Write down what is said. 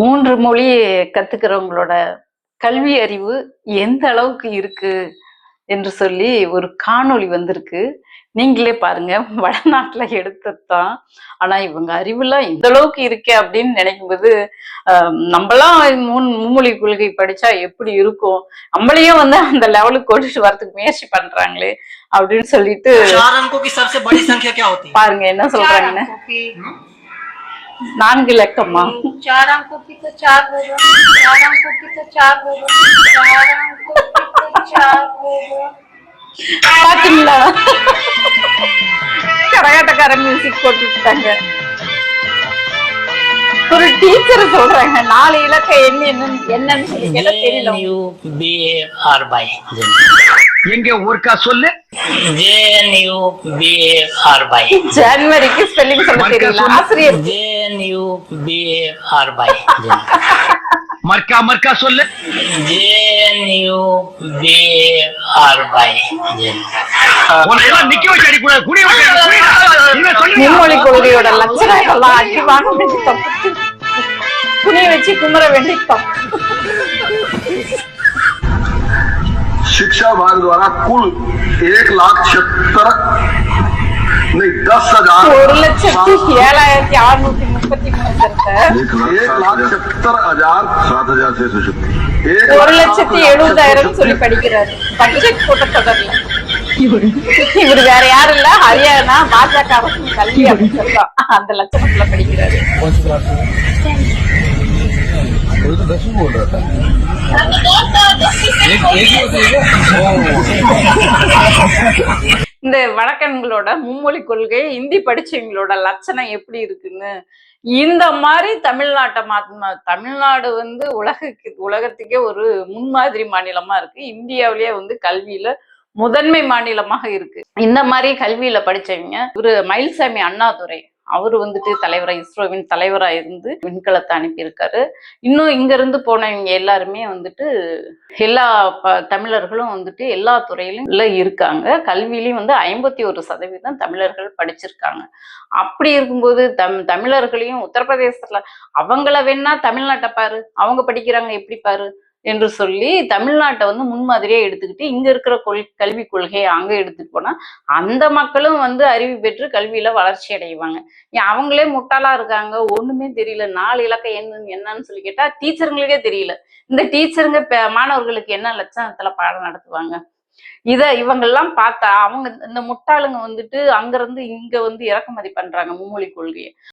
மூன்று மொழி கத்துக்கிறவங்களோட கல்வி அறிவு எந்த அளவுக்கு இருக்கு என்று சொல்லி ஒரு காணொளி வந்திருக்கு. நீங்களே பாருங்க வடநாட்டுல எடுத்ததுதான். ஆனா இவங்க அறிவுலாம் இந்த அளவுக்கு இருக்கே அப்படின்னு நினைக்கும்போது நம்மளாம் மூணு மும்மொழி கொள்கை படிச்சா எப்படி இருக்கும்? நம்மளையும் வந்து அந்த லெவலுக்கு கொண்டு வரதுக்கு முயற்சி பண்றாங்களே அப்படின்னு சொல்லிட்டு பாருங்க என்ன சொல்றாங்கன்னு. நான்கு இலக்கமா चार अंकों की तो चार होगा चार अंकों की तो चार होगा चार अंकों की तो चार होगा பாத்தீங்களா கரகாட்டக்கார மியூசிக் போட்டு விட்டாங்க ஒரு டீச்சர் சொல்றாங்க நாலு இலக்க எண்ணி என்னன்னு என்னன்னு சொல்லி கேட்டா தெரியல J U B A R by எங்க ஒருக்கா சொல்லு? ஜனவரிக்கு ஸ்பெல்லிங் சொல்ல தெரியல ஆசிரியர் ஜேன் யூ பி ஆர் பை மர்க்கா மர்க்கா சொல்லு. ஜேன் யூ பி ஆர் பை நிக்க வச்சு அடிக்கூடாது குடி மும்மொழி கொள்கையோட லட்சணங்கள்லாம் குமர வேண்டி शिक्षा विभाग द्वारा कुल एक लाख छिहत्तर नहीं दस हजार ஒரு லட்சத்தி ஏழாயிரத்தி அறுநூத்தி முப்பத்தி மூணு பேர்த்த एक लाख छिहत्तर हजार सात हजार छह सौ छत्तीस एक ஒரு लाख லட்சத்தி सात हजार எழுபதாயிரம் சொல்லி படிக்கிறாரு பட்ஜெட் கூட்டத்தொடர்ல இவர் வேற யாரும் இல்ல ஹரியானா பாஜக அரசு கல்வி அமைச்சர் தான் அந்த லட்சணத்துல படிக்கிறாரு இந்த வழக்கன்களோட மும்மொழி கொள்கை இந்தி படிச்சவங்களோட லட்சணம் எப்படி இருக்குன்னு இந்த மாதிரி தமிழ்நாட்டை மாத்தினா தமிழ்நாடு வந்து உலகக்கு உலகத்துக்கே ஒரு முன்மாதிரி மாநிலமா இருக்கு. இந்தியாவிலேயே வந்து கல்வியில முதன்மை மாநிலமாக இருக்கு. இந்த மாதிரி கல்வியில படிச்சவங்க ஒரு மயில்சாமி அண்ணாதுரை அவர் வந்துட்டு தலைவராக இஸ்ரோவின் தலைவராக இருந்து விண்கலத்தை அனுப்பியிருக்காரு. இன்னும் இங்கிருந்து போனவங்க எல்லாருமே வந்துட்டு எல்லா ப- தமிழர்களும் வந்துட்டு எல்லா துறையிலும் இருக்காங்க. கல்வியிலையும் வந்து ஐம்பத்தி ஒரு சதவீதம் தமிழர்கள் படிச்சிருக்காங்க. அப்படி இருக்கும்போது தம் தமிழர்களையும் உத்தரப்பிரதேசத்துல அவங்கள வேணா தமிழ்நாட்டை பாரு. அவங்க படிக்கிறாங்க எப்படி பாரு? என்று சொல்லி தமிழ்நாட்டை வந்து முன்மாதிரியே எடுத்துக்கிட்டு இங்க இருக்கிற கொள் கல்வி கொள்கையை அங்க எடுத்துட்டு போனா அந்த மக்களும் வந்து அறிவு பெற்று கல்வியில வளர்ச்சி அடைவாங்க. ஏன் அவங்களே முட்டாளா இருக்காங்க ஒண்ணுமே தெரியல நாலு இலக்கம் என்ன என்னன்னு சொல்லி கேட்டா டீச்சருங்களுக்கே தெரியல. இந்த டீச்சருங்க மாணவர்களுக்கு என்ன லட்சணத்துல பாடம் நடத்துவாங்க? இத இவங்கெல்லாம் பார்த்தா அவங்க இந்த முட்டாளுங்க வந்துட்டு அங்க இருந்து இங்க வந்து இறக்குமதி பண்றாங்க மும்மொழி கொள்கையை.